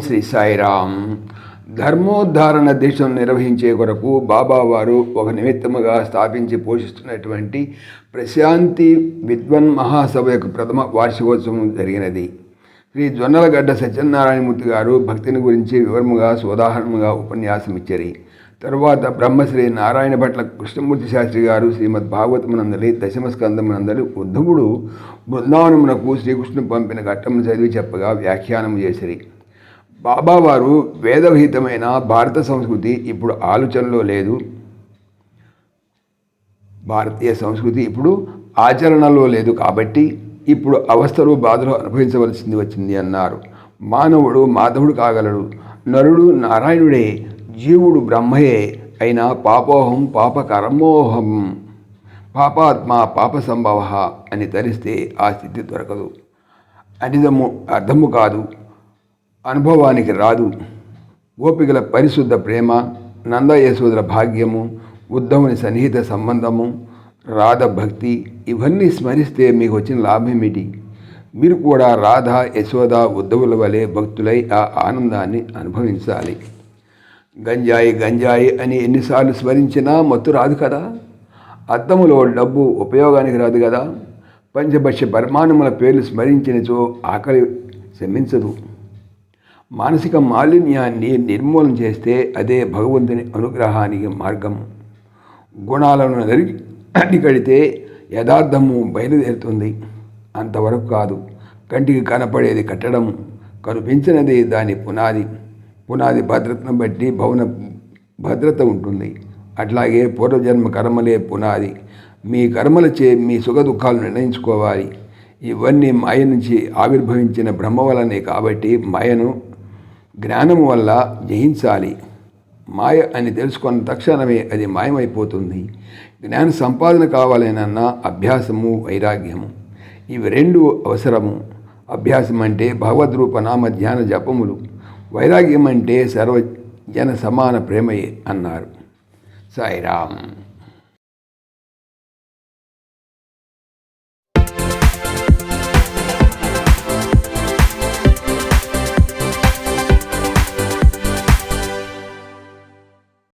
శ్రీ సాయిరామ్. ధర్మోద్ధారణ దేశం నిర్వహించే కొరకు బాబావారు ఒక నిమిత్తముగా స్థాపించి పోషిస్తున్నటువంటి ప్రశాంతి విద్వన్ మహాసభ యొక్క ప్రథమ వార్షికోత్సవం జరిగినది. శ్రీ జొన్నలగడ్డ సత్యనారాయణమూర్తి గారు భక్తిని గురించి వివరముగా సోదాహరణముగా ఉపన్యాసం ఇచ్చారు తరువాత బ్రహ్మశ్రీ నారాయణ భట్ల కృష్ణమూర్తి శాస్త్రి గారు శ్రీమద్ భాగవతమునందలి దశమస్కందమునందలి ఉద్ధవుడు బృందావనమునకు శ్రీకృష్ణుడు పంపిన ఘట్టమును చదివి చెప్పగా వ్యాఖ్యానం చేసిరి. బాబావారు వేదవిహితమైన భారత సంస్కృతి ఇప్పుడు ఆలోచనలో లేదు. భారతీయ సంస్కృతి ఇప్పుడు ఆచరణలో లేదు కాబట్టి ఇప్పుడు అవస్థలు బాధలు అనుభవించవలసింది వచ్చింది అన్నారు. మానవుడు మాధవుడు కాగలడు. నరుడు నారాయణుడే జీవుడు బ్రహ్మయే అయినా పాపోహం పాప కర్మోహం పాపాత్మ పాప సంభవ అని తరిస్తే ఆ స్థితి దొరకదు. అనిదము అర్థము కాదు. అనుభవానికి రాదు. గోపికల పరిశుద్ధ ప్రేమ నంద యశోదర భాగ్యము ఉద్ధవుని సన్నిహిత సంబంధము రాధ భక్తి ఇవన్నీ స్మరిస్తే మీకు వచ్చిన లాభం ఏమిటి మీరు కూడా రాధ యశోద ఉద్ధవుల వలె భక్తులై ఆ ఆనందాన్ని అనుభవించాలి. గంజాయి గంజాయి అని ఎన్నిసార్లు స్మరించినా మత్తు రాదు కదా? అద్దములో డబ్బు ఉపయోగానికి రాదు కదా? పంచభక్ష పరిమాణముల పేర్లు స్మరించినచో ఆకలి శమించదు మానసిక మాలిన్యాన్ని నిర్మూలన చేస్తే అదే భగవంతుని అనుగ్రహానికి మార్గం. గుణాలను నరికి యథార్థము బయలుదేరుతుంది. అంతవరకు కాదు కంటికి కనపడేది కట్టడం కనిపించినది దాని పునాది. పునాది భద్రతను బట్టి భవన భద్రత ఉంటుంది. అట్లాగే పూర్వజన్మ కర్మలే పునాది. మీ కర్మలచే మీ సుఖ దుఃఖాలు నిర్ణయించుకోవాలి. ఇవన్నీ మాయ నుంచి ఆవిర్భవించిన బ్రహ్మ వలనే కాబట్టి మాయను జ్ఞానము వల్ల జయించాలి. మాయ అని తెలుసుకున్న తక్షణమే అది మాయమైపోతుంది. జ్ఞాన సంపాదన కావాలనన్న అభ్యాసము వైరాగ్యము. ఇవి రెండు అవసరము. అభ్యాసం అంటే భగవద్రూప నామ ధ్యాన జపములు. వైరాగ్యం అంటే సర్వజన సమాన ప్రేమయే అన్నారు. సాయిరామ్.